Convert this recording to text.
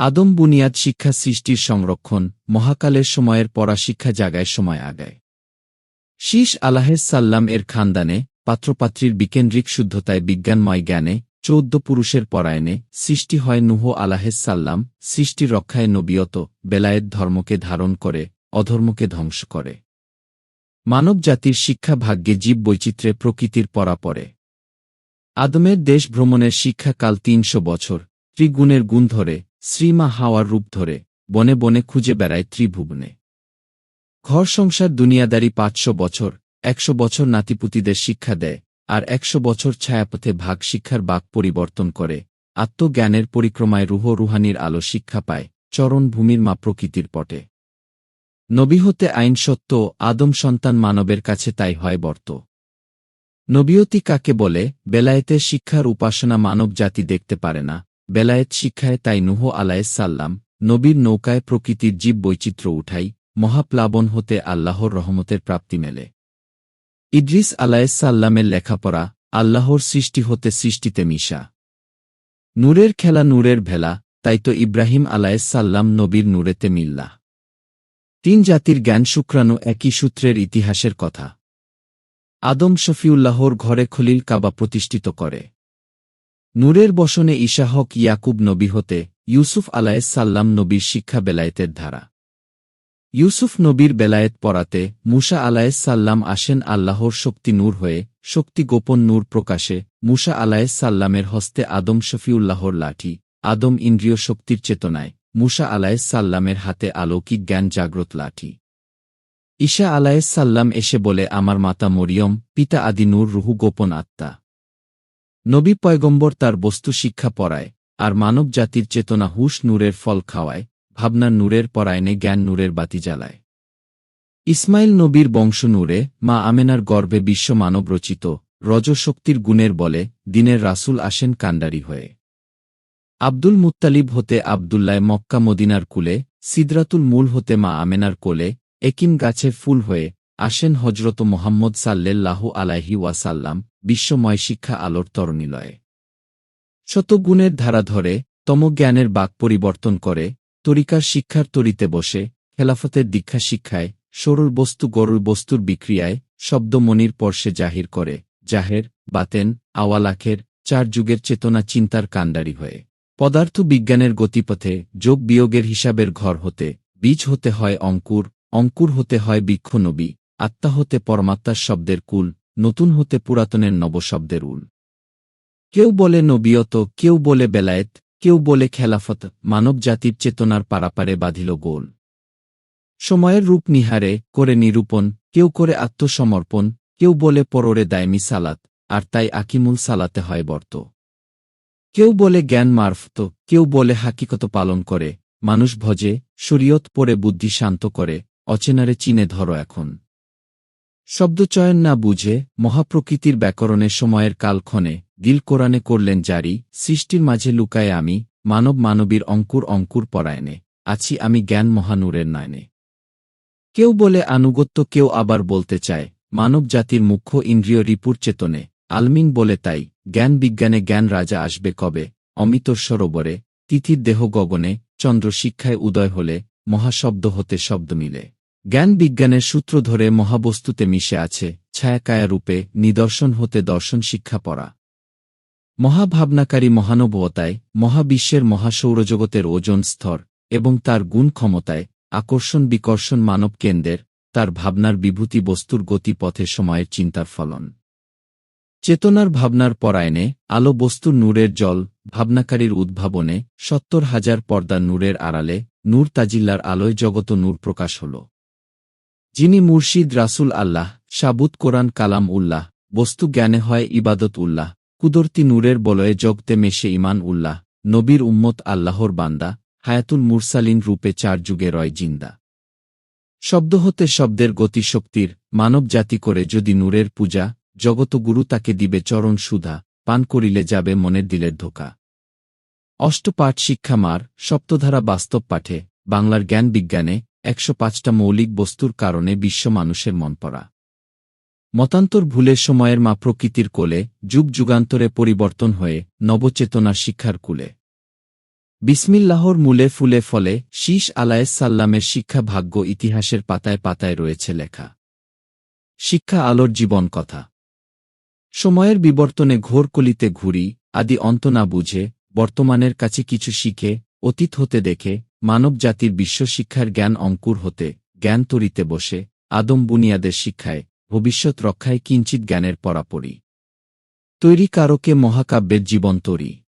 আদম বুনিয়াদ শিক্ষা সৃষ্টির সংরক্ষণ, মহাকালের সময়ের পড়া শিক্ষা জাগায় সময় আগায়। শীষ আলাহেস সাল্লাম এর খানদানে, পাত্রপাত্রীর বিকেন্দ্রিক শুদ্ধতায় বিজ্ঞানময় জ্ঞানে, চৌদ্দ পুরুষের পরায়ণে সৃষ্টি হয় নুহ আলাহেস সাল্লাম সৃষ্টি রক্ষায় নবীয়ত, বেলায়েত ধর্মকে ধারণ করে, অধর্মকে ধ্বংস করে। মানব জাতির শিক্ষা ভাগ্যে জীব বৈচিত্র্যে প্রকৃতির পরা পড়ে। আদমের দেশ ভ্রমণের শিক্ষাকাল তিনশো বছর, ত্রিগুণের গুণ ধরে শ্রীমা হাওয়ার রূপ ধরে বনে বনে খুঁজে বেড়ায় ত্রিভুবনে। ঘর সংসার দুনিয়াদারি পাঁচশো বছর, একশো বছর নাতিপুতিদের শিক্ষা দেয় আর একশো বছর ছায়াপথে ভাগ শিক্ষার বাক পরিবর্তন করে, আত্মজ্ঞানের পরিক্রমায় রুহ রুহানির আলো শিক্ষা পায়, চরণ ভূমির মা প্রকৃতির পটে। নবী হতে আইন সত্য, আদম সন্তান মানবের কাছে তাই হয় বর্ত। নবীয়তি কাকে বলে, বেলায়েতের শিক্ষার উপাসনা মানব জাতি দেখতে পারে না বেলায়েত শিক্ষায় তাই নুহ সাল্লাম নবীর নৌকায় প্রকৃতির জীব বৈচিত্র্য উঠাই মহাপ্লাবন হতে আল্লাহর রহমতের প্রাপ্তি মেলে। ইদ্রিস সাল্লামের লেখাপড়া আল্লাহর সৃষ্টি হতে সৃষ্টিতে মিশা। নূরের খেলা নূরের ভেলা, তাই তো ইব্রাহিম সাল্লাম নবীর নূরেতে মিল্লা। তিন জাতির জ্ঞান শুক্রাণু একই সূত্রের ইতিহাসের কথা। আদম শফিউল্লাহর ঘরে খলিল কাবা প্রতিষ্ঠিত করে। নূরের বসনে ইশাহক ইয়াকুব নবী হতে ইউসুফ সাল্লাম নবীর শিক্ষা বেলায়েতের ধারা। ইউসুফ নবীর বেলায়েত পড়াতে মুসা সাল্লাম আসেন আল্লাহর শক্তি নূর হয়ে, শক্তি গোপন নূর প্রকাশে, মুসা সাল্লামের হস্তে আদম শফিউল্লাহর লাঠি, আদম ইন্দ্রিয় শক্তির চেতনায়, মুসা সাল্লামের হাতে আলৌকিক জ্ঞান জাগ্রত লাঠি। ঈশা সাল্লাম এসে বলে, আমার মাতা মরিয়ম, পিতা আদি নূর, রুহু গোপন আত্মা। নবী পয়গম্বর তার বস্তু শিক্ষা পড়ায়, আর মানব জাতির চেতনা হুশ নূরের ফল খাওয়ায়, ভাবনা নূরের পরায়ণে জ্ঞান নূরের বাতি জ্বালায়। ইসমাইল নবীর বংশ নূরে, মা আমেনার গর্ভে বিশ্ব মানব রচিত, রজশক্তির গুণের বলে, দিনের রাসুল আসেন কান্ডারি হয়ে। আব্দুল মুত্তালিব হতে আবদুল্লায় মক্কা মদিনার কুলে, সিদরাতুল মূল হতে মা আমেনার কোলে একিম গাছে ফুল হয়ে, আসেন হজরত মোহাম্মদ সাল্লেল্লাহু আলাইহি ওয়াসাল্লাম বিশ্বময় শিক্ষা আলোর তরণীলয়ে। শতগুণের ধারা ধরে তমজ্ঞানের বাক পরিবর্তন করে, তরিকার শিক্ষার তরিতে বসে, খেলাফতের দীক্ষা শিক্ষায়, সরল বস্তু গরুল বস্তুর বিক্রিয়ায়, শব্দমণির পর্শে জাহির করে, জাহের, বাতেন, আওয়ালাখের, চার যুগের চেতনা চিন্তার কাণ্ডারি হয়ে। পদার্থ বিজ্ঞানের গতিপথে যোগ বিয়োগের হিসাবের ঘর হতে, বীজ হতে হয় অঙ্কুর অঙ্কুর হতে হয় বৃক্ষ নবী আত্মা হতে পরমাত্মার শব্দের কুল নতুন হতে পুরাতনের নবশব্দের উল। কেউ বলে নবীয়ত, কেউ বলে বেলায়েত, কেউ বলে খেলাফত মানব জাতির চেতনার পারাপারে বাঁধিল গোল। সময়ের রূপ নিহারে, করে নিরূপণ, কেউ করে আত্মসমর্পণ, কেউ বলে পররে দায়মি সালাত, আর তাই আকিমুল সালাতে হয় বর্ত। কেউ বলে জ্ঞান মারফত, কেউ বলে হাকিকত পালন করে, মানুষ ভজে, শরীয়ত পরে বুদ্ধি শান্ত করে, অচেনারে চিনে ধরো এখন। শব্দচয়ন না বুঝে মহাপ্রকৃতির ব্যাকরণে সময়ের কালক্ষণে দিল কোরআনে করলেন জারি, সৃষ্টির মাঝে লুকায় আমি, মানব মানবীর অঙ্কুর অঙ্কুর পরায়ণে, আছি আমি জ্ঞান মহানুরের নয়নে। কেউ বলে আনুগত্য কেউ আবার বলতে চায়, মানব জাতির মুখ্য ইন্দ্রিয় রিপুর চেতনে, আলমিন বলে তাই, জ্ঞান বিজ্ঞানে জ্ঞান রাজা আসবে কবে অমিত সরোবরে, তিথির দেহ গগনে, চন্দ্র শিক্ষায় উদয় হলে, মহাশব্দ হতে শব্দ মিলে। জ্ঞান বিজ্ঞানের সূত্র ধরে মহাবস্তুতে মিশে আছে ছায়াকায়া রূপে নিদর্শন হতে দর্শন শিক্ষা পড়া। মহাভাবনাকারী মহানবতায় মহাবিশ্বের মহাসৌরজগতের ওজন স্তর এবং তার গুণ ক্ষমতায় আকর্ষণ বিকর্ষণ মানব কেন্দ্রের তার ভাবনার বিভূতি বস্তুর গতিপথে সময়ের চিন্তার ফলন। চেতনার ভাবনার পরায়ণে আলো বস্তুর নূরের জল ভাবনাকারীর উদ্ভাবনে সত্তর হাজার পর্দা নূরের আড়ালে নূর তাজিল্লার আলোয় জগত নূর প্রকাশ হল। যিনি মুর্শিদ রাসুল আল্লাহ, সাবুত কোরআন কালাম উল্লাহ, বস্তু জ্ঞানে হয় ইবাদত উল্লাহ, কুদরতি নূরের বলয়ে জগতে মেশে ইমান উল্লাহ, নবীর উম্মত আল্লাহর বান্দা, হায়াতুল মুরসালিন রূপে চার যুগে রয় জিন্দা। শব্দ হতে শব্দের গতিশক্তির মানব জাতি করে যদি নূরের পূজা জগতগুরু তাকে দিবে চরণ সুধা, পান করিলে যাবে মনের দিলের ধোকা। অষ্টপাঠ শিক্ষামার সপ্তধারা বাস্তব পাঠে, বাংলার জ্ঞান বিজ্ঞানে একশো পাঁচটা মৌলিক বস্তুর কারণে বিশ্ব মানুষের মন পড়া। মতান্তর ভুলে সময়ের মা প্রকৃতির কোলে, যুগ যুগান্তরে পরিবর্তন হয়ে, নবচেতনার শিক্ষার কুলে। বিসমিল্লাহর মূলে ফুলে ফলে, শীষ আলায়েসাল্লামের শিক্ষা ভাগ্য ইতিহাসের পাতায় পাতায় রয়েছে লেখা। শিক্ষা আলোর জীবন কথা। সময়ের বিবর্তনে ঘোর কলিতে ঘুরি, আদি অন্ত না বুঝে, বর্তমানের কাছে কিছু শিখে, অতীত হতে দেখে মানবজাতির বিশ্বশিক্ষার জ্ঞান অঙ্কুর হতে, জ্ঞান তরিতে বসে, আদম বুনিয়াদের শিক্ষায়, ভবিষ্যৎ রক্ষায় কিঞ্চিত জ্ঞানের পরাপরি। তৈরি কারকে মহাকাব্যের জীবন তরি।